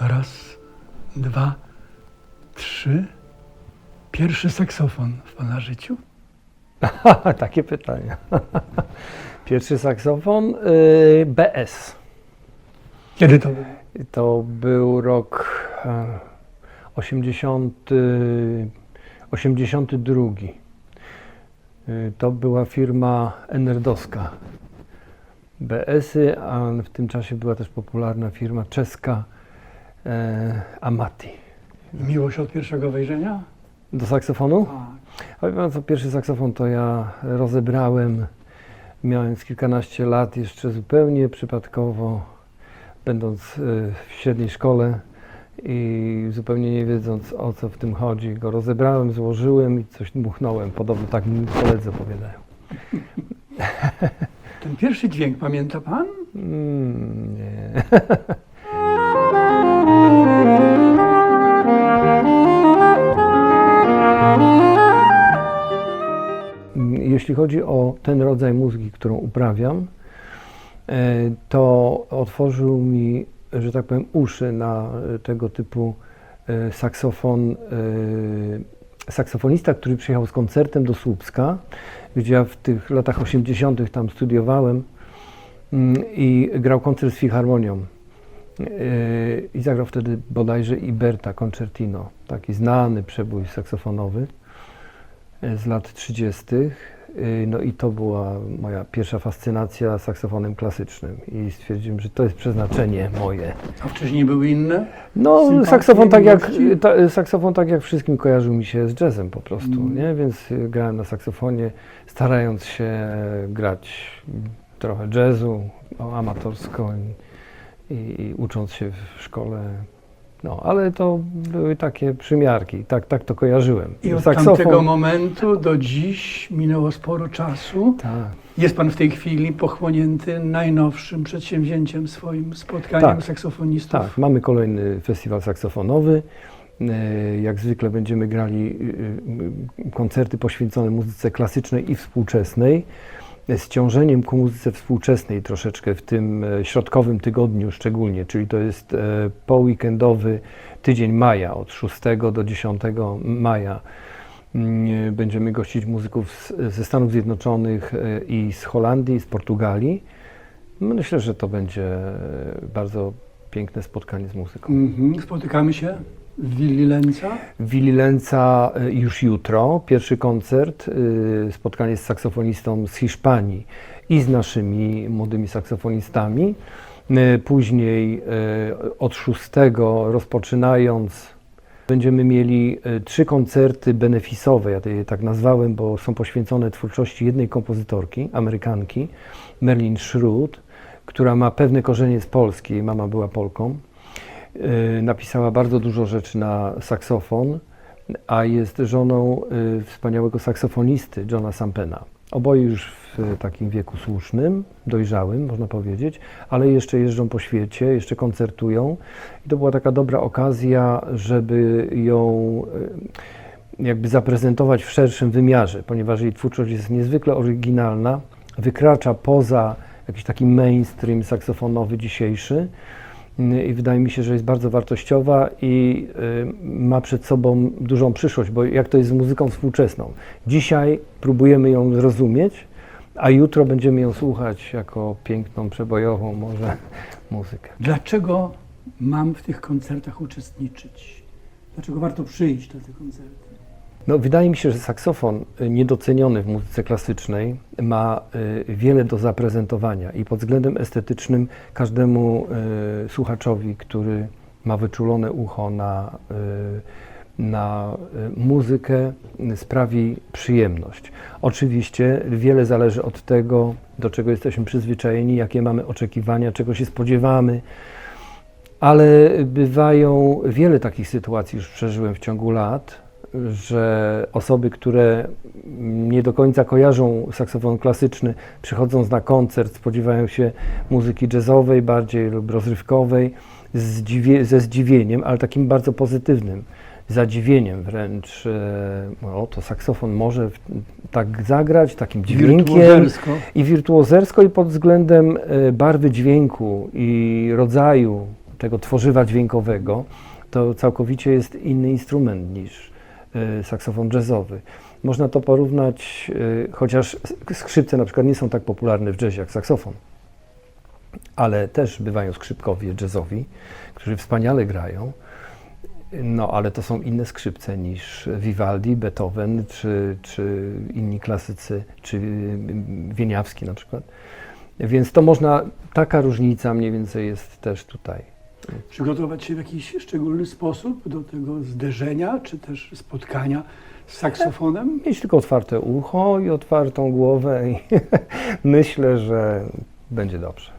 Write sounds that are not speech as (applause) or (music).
Raz, dwa, trzy. Pierwszy saksofon w Pana życiu? (laughs) Takie pytanie. (laughs) Pierwszy saksofon y, BS. Kiedy to było? To był rok e, 80, 82. Y, to była firma Enerdowska. BS-y, a w tym czasie była też popularna firma czeska e, Amati. Miłość od pierwszego wejrzenia? Do saksofonu? Tak. A wie pan co, pierwszy saksofon to ja rozebrałem, mając kilkanaście lat, jeszcze zupełnie przypadkowo, będąc y, w średniej szkole i zupełnie nie wiedząc o co w tym chodzi, go rozebrałem, złożyłem i coś dmuchnąłem. Podobno tak mi koledzy opowiadają. Ten pierwszy dźwięk pamięta Pan? Mm, nie. (laughs) Jeśli chodzi o ten rodzaj muzyki, którą uprawiam, e, to otworzył mi, że tak powiem, uszy na tego typu e, saksofon. e, Saksofonista, który przyjechał z koncertem do Słupska, gdzie ja w tych latach 80. tam studiowałem mm, i grał koncert z filharmonią. I zagrał wtedy bodajże Iberta Concertino, taki znany przebój saksofonowy z lat 30. Yy, No i to była moja pierwsza fascynacja saksofonem klasycznym i stwierdziłem, że to jest przeznaczenie moje. A wcześniej były inne? No, Sympatie, saksofon tak, jak, ta, saksofon tak jak wszystkim kojarzył mi się z jazzem po prostu, Mm. nie? Więc y, grałem na saksofonie, starając się grać trochę jazzu no, amatorsko i, i, i ucząc się w szkole. No, ale to były takie przymiarki, tak, tak to kojarzyłem. I od tamtego momentu do dziś minęło sporo czasu. Tak. Jest Pan w tej chwili pochłonięty najnowszym przedsięwzięciem swoim spotkaniem Tak. saksofonistów. Tak, mamy kolejny festiwal saksofonowy. E, Jak zwykle będziemy grali y, koncerty poświęcone muzyce klasycznej i współczesnej. E, Z ciążeniem ku muzyce współczesnej troszeczkę w tym e, środkowym tygodniu szczególnie, czyli to jest e, poweekendowy tydzień maja, od 6 do 10 maja. Mm, Będziemy gościć muzyków ze Stanów Zjednoczonych e, i z Holandii, z Portugalii. Myślę, że to będzie e, bardzo piękne spotkanie z muzyką. Mhm. Spotykamy się Willi Lenca. Willi Lenca y, już jutro, pierwszy koncert, y, spotkanie z saksofonistą z Hiszpanii i z naszymi młodymi saksofonistami. Y, Później od 6 rozpoczynając będziemy mieli trzy koncerty benefisowe, ja je tak nazwałem, bo są poświęcone twórczości jednej kompozytorki, Amerykanki, Merlin Schrute, która ma pewne korzenie z Polski, mama była Polką. Y, Napisała bardzo dużo rzeczy na saksofon, a jest żoną y, wspaniałego saksofonisty Johna Sampena. Oboje już w takim wieku słusznym, dojrzałym, można powiedzieć, ale jeszcze jeżdżą po świecie, jeszcze koncertują. I to była taka dobra okazja, żeby ją y, jakby zaprezentować w szerszym wymiarze, ponieważ jej twórczość jest niezwykle oryginalna, wykracza poza jakiś taki mainstream saksofonowy dzisiejszy. I wydaje mi się, że jest bardzo wartościowa i y, ma przed sobą dużą przyszłość, bo jak to jest z muzyką współczesną? Dzisiaj próbujemy ją zrozumieć, a jutro będziemy ją słuchać jako piękną, przebojową może (laughs) muzykę. Dlaczego mam w tych koncertach uczestniczyć? Dlaczego warto przyjść na te koncerty? No, wydaje mi się, że saksofon y, niedoceniony w muzyce klasycznej ma y, wiele do zaprezentowania i pod względem estetycznym każdemu y, słuchaczowi, który ma wyczulone ucho na, na muzykę, sprawi przyjemność. Oczywiście wiele zależy od tego, do czego jesteśmy przyzwyczajeni, jakie mamy oczekiwania, czego się spodziewamy. Ale bywają wiele takich sytuacji, już przeżyłem w ciągu lat, że osoby, które nie do końca kojarzą saksofon klasyczny, przychodząc na koncert, spodziewają się muzyki jazzowej bardziej lub rozrywkowej, zdziwie, ze zdziwieniem, ale takim bardzo pozytywnym, zadziwieniem wręcz. e, O, to saksofon może tak zagrać, takim dźwiękiem Wirtuozersko. i wirtuozersko i pod względem e, barwy dźwięku i rodzaju tego tworzywa dźwiękowego, to całkowicie jest inny instrument niż saksofon jazzowy. Można to porównać, y, chociaż skrzypce na przykład nie są tak popularne w jazzie jak saksofon, ale też bywają skrzypkowie jazzowi, którzy wspaniale grają. No, ale to są inne skrzypce niż Vivaldi, Beethoven, czy, czy inni klasycy, czy mm, Wieniawski na przykład. Więc to można, taka różnica mniej więcej jest też tutaj. Przygotować się w jakiś szczególny sposób do tego zderzenia, czy też spotkania z saksofonem? Mieć tylko otwarte ucho i otwartą głowę i (laughs) myślę, że będzie dobrze.